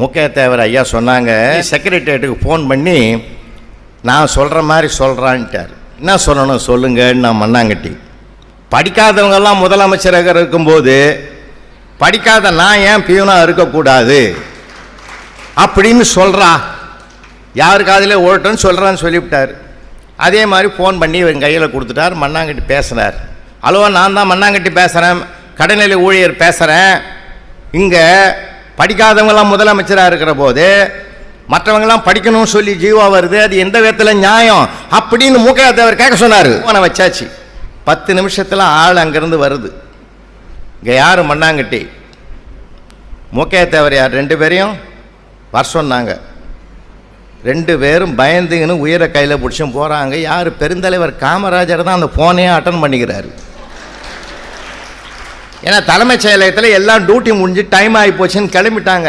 முக்கிய தேவர் ஐயா சொன்னாங்க செக்ரட்டரியேட்டுக்கு ஃபோன் பண்ணி நான் சொல்கிற மாதிரி சொல்கிறான்ட்டார் என்ன சொல்லணும்? சொல்லுங்கன்னு நான் மண்ணாங்கட்டி. படிக்காதவங்கெல்லாம் முதலமைச்சராக இருக்கும்போது படிக்காத நான் ஏன் பியூனாக இருக்கக்கூடாது? அப்படின்னு சொல்கிறா யார் காதிலே ஓட்டன்னு சொல்கிறான்னு சொல்லிவிட்டார். அதே மாதிரி ஃபோன் பண்ணி இவன் கையில் கொடுத்துட்டார் மண்ணாங்கட்டி பேசுனார். ஹலோ நான் தான் மண்ணாங்கட்டி பேசுகிறேன் கடைநிலை ஊழியர் பேசுகிறேன் இங்கே படிக்காதவங்களாம் முதலமைச்சராக இருக்கிற போது மற்றவங்களாம் படிக்கணும்னு சொல்லி ஜீவா வருது அது எந்த விதத்தில் நியாயம் அப்படின்னு மூக்கையா தேவர் கேட்க சொன்னார். அவனை வச்சாச்சு. பத்து நிமிஷத்தில் ஆள் அங்கேருந்து வருது. இங்கே யார் மண்ணாங்கட்டி? மூக்கையா தேவர் யார்? ரெண்டு பேரையும் வர சொன்னாங்க. ரெண்டு பேரும் பயந்துங்கன்னு உயிரை கையில் பிடிச்சும் போகிறாங்க யார் பெருந்தலைவர் காமராஜர் தான் அந்த ஃபோனையே அட்டன் பண்ணிக்கிறாரு. ஏன்னா தலைமைச் செயலகத்தில் எல்லாம் டியூட்டி முடிஞ்சு டைம் ஆகி போச்சுன்னு கிளம்பிட்டாங்க.